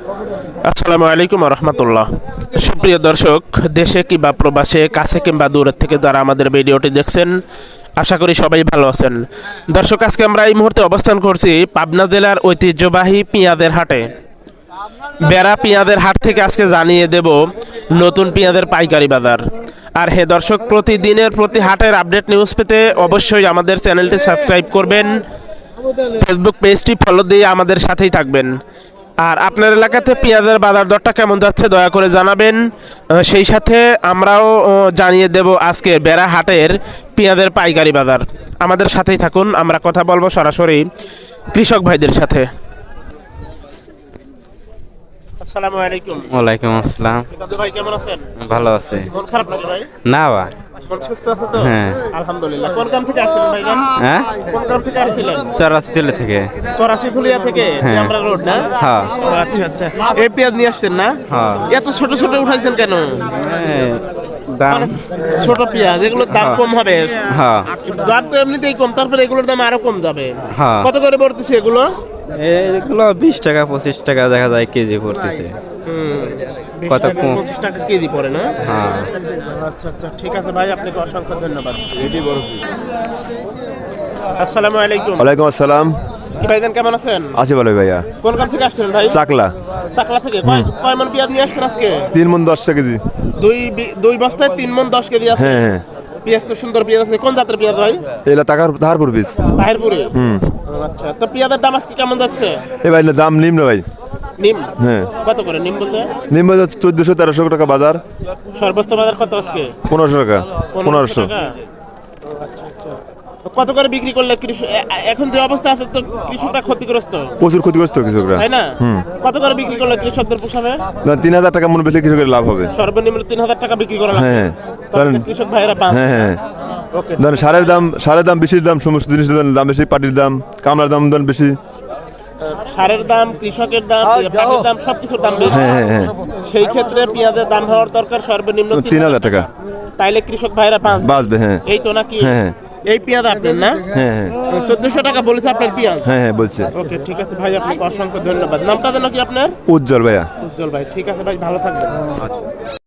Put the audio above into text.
আসসালামু আলাইকুম রহমতুল্লাহ সুপ্রিয় দর্শক, দেশে কিংবা প্রবাসে, কাছে কিংবা দূরের থেকে যারা আমাদের ভিডিওটি দেখছেন, আশা করি সবাই ভালো আছেন। দর্শক, আজকে আমরা এই মুহূর্তে অবস্থান করছি পাবনা জেলার ঐতিহ্যবাহী পেঁয়াজের হাটে। বেড়া পেঁয়াজের হাট থেকে আজকে জানিয়ে দেব নতুন পেঁয়াজের পাইকারি বাজার। আর হে দর্শক, প্রতিদিনের প্রতি হাটের আপডেট নিউজ পেতে অবশ্যই আমাদের চ্যানেলটি সাবস্ক্রাইব করবেন। ফেসবুক পেজটি ফলো দিয়ে আমাদের সাথেই থাকবেন। আর আপনার এলাকাতে পেঁয়াজের বাজার দরটা কেমন যাচ্ছে দয়া করে জানাবেন। সেই সাথে আমরাও জানিয়ে দেব আজকে বেড়া হাটের পেঁয়াজের পাইকারি বাজার। আমাদের সাথেই থাকুন আমরা কথা বলব সরাসরি কৃষক ভাইদের সাথে। আসসালামু আলাইকুম। ওয়ালাইকুম আসসালাম। ভাই কেমন আছেন? ভালো আছে। মন খারাপ নাকি ভাই? না তো হ্যাঁ। আলহামদুলিল্লাহ। কোন গ্রাম থেকে আসছিলেন ভাইজান হ্যাঁ? কোন গ্রাম থেকে আসছিলেন? চৌরাশি তেলে থেকে। চরাশি ধুলিয়া থেকে? হ্যাঁ। আমরা রোড না? হ্যাঁ। আচ্ছা আচ্ছা। এই পেঁয়াজ নিয়ে আসছেন না? হ্যাঁ। এত ছোট ছোট উঠাইছেন কেন? দাম ছোট পেঁয়াজ এগুলোর দাম হ্যাঁ। কম হবে। হ্যাঁ। দাম তো এমনিতেই কম তারপরে এগুলোর দাম আরও কম যাবে। হ্যাঁ। কত করে পড়তেছে এগুলো? এগুলো বিশ টাকা পঁচিশ টাকা দেখা যায় কেজি পড়তেছে। কত টাকা, কম? পঁচিশ টাকা কেজি পড়ে না? হ্যাঁ। আচ্ছা আচ্ছা ঠিক আছে ভাই আপনাকে অসংখ্য ধন্যবাদ। আসসালামু আলাইকুম। ওয়ালাইকুম আসসালাম। ভাইজান কেমন আছেন? আছি ভালো ভাইয়া। কোন গ্রাম থেকে আসছেন ভাই? চাকলা। চাকলা থেকে? কয় কয় মন পেঁয়াজ নিয়ে আসছেন আজকে? তিন মন দশ কেজি। দুই দুই বস্তায় তিন মন দশ কেজি আছে? হ্যাঁ হ্যাঁ। পেঁয়াজ তো সুন্দর পেঁয়াজ আছে। কোন জাতের পেঁয়াজ ভাই? এলা টাকার তাহারপুর পিস তাহিরপুরে? হুম। আচ্ছা তো পেঁয়াজের দাম আজকে কেমন যাচ্ছে? এ ভাই দাম নিম্ন ভাই। নিম? হ্যাঁ। কত করে নিম বলতে? চোদ্দশো তেরোশো টাকা বাজার। সর্বোচ্চ বাজার কত আজকে? পনেরোশো টাকা পনেরোশো কত করে বিক্রি করলে কৃষক এখন যে অবস্থা আছে তো কৃষকরা ক্ষতিগ্রস্ত? প্রচুর ক্ষতিগ্রস্ত কৃষকরা। তাই না? কত করে বিক্রি করলে কৃষকদের পোষাবে? না, তিন হাজার টাকা মনে বেশি কৃষকের লাভ হবে। সর্বনিম্ন তিন হাজার টাকা বিক্রি করা হ্যাঁ, হ্যাঁ। কারণ- কৃষক ভাইরা পান। হ্যাঁ হ্যাঁ। ওকে ধরেন সারের দাম সারের দাম বেশি দাম সমস্ত জিনিসের দাম- দাম বেশি পাটির দাম কামলার দাম দাম বেশি। সারের দাম কৃষকের দাম পাটের দাম সবকিছুর দাম বেশি। হ্যাঁ হ্যাঁ হ্যাঁ। সেই ক্ষেত্রে পেঁয়াজের দাম হওয়ার দরকার সর্বনিম্ন তিন হাজার টাকা। তাইলে কৃষক ভাইরা পাঁচ। বাঁচবে হ্যাঁ। এই তো নাকি? হ্যাঁ, হ্যাঁ। এই পেঁয়াজ আপনার না? হ্যাঁ হ্যাঁ। চোদ্দশো টাকা বলেছে আপনার পেঁয়াজ। হ্যাঁ হ্যাঁ বলছে। ওকে ঠিক আছে ভাই আপনাকে অসংখ্য ধন্যবাদ। নামটা যেন কি আপনার? উজ্জ্বল ভাইয়া। উজ্জ্বল ভাই ঠিক আছে ভাই ভালো থাকবেন।